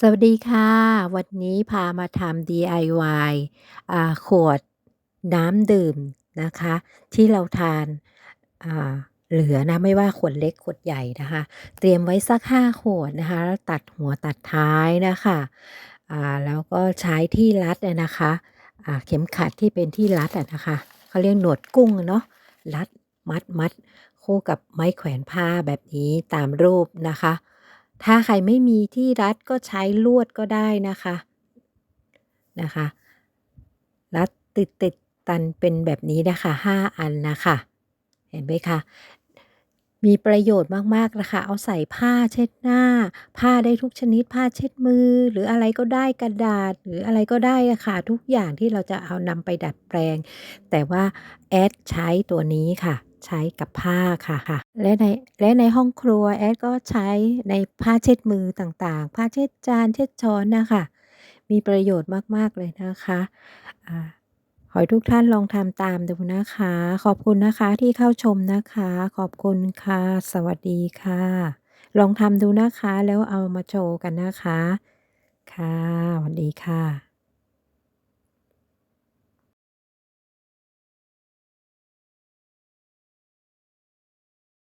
สวัสดีค่ะ วันนี้พามาทำ DIY อ่าขวดน้ำดื่มนะคะ ที่เราทานอ่าเหลือนะไม่ว่าขวดเล็กขวดใหญ่นะคะ เตรียมไว้สัก5ขวดนะคะแล้วตัดหัวตัดท้ายนะคะอ่าแล้วก็ใช้ที่รัดนะคะอ่าเข็มขัดที่เป็นที่รัดนะคะเขาเรียกหนวดกุ้งเนาะรัดมัดๆคู่กับไม้แขวนผ้าแบบนี้ตามรูปนะคะ ถ้าใครไม่มีที่รัดก็ใช้ลวดก็ได้นะคะนะคะ รัดติดๆกันเป็นแบบนี้นะคะ 5 อันนะคะ เห็นไหมคะมีประโยชน์มาก ๆ นะคะ เอาใส่ผ้าเช็ดหน้า ผ้าได้ทุกชนิด ผ้าเช็ดมือ หรืออะไรก็ได้กระดาษ หรืออะไรก็ได้ะค่ะ ทุกอย่างที่เราจะเอานำไปดัดแปลง แต่ว่าแอดใช้ตัวนี้ค่ะ ใช้กับผ้าค่ะๆและในและในห้องครัวแอดก็ใช้ในผ้าเช็ดมือต่างๆ ผ้าเช็ดจานเช็ดช้อนนะคะ มีประโยชน์มากๆเลยนะคะอ่าขอให้ทุกท่านลองทำตามดูนะคะ ขอบคุณนะคะที่เข้าชมนะคะ ขอบคุณค่ะ สวัสดีค่ะ ลองทำดูนะคะแล้วเอามาโชว์กันนะคะ ค่ะสวัสดีค่ะ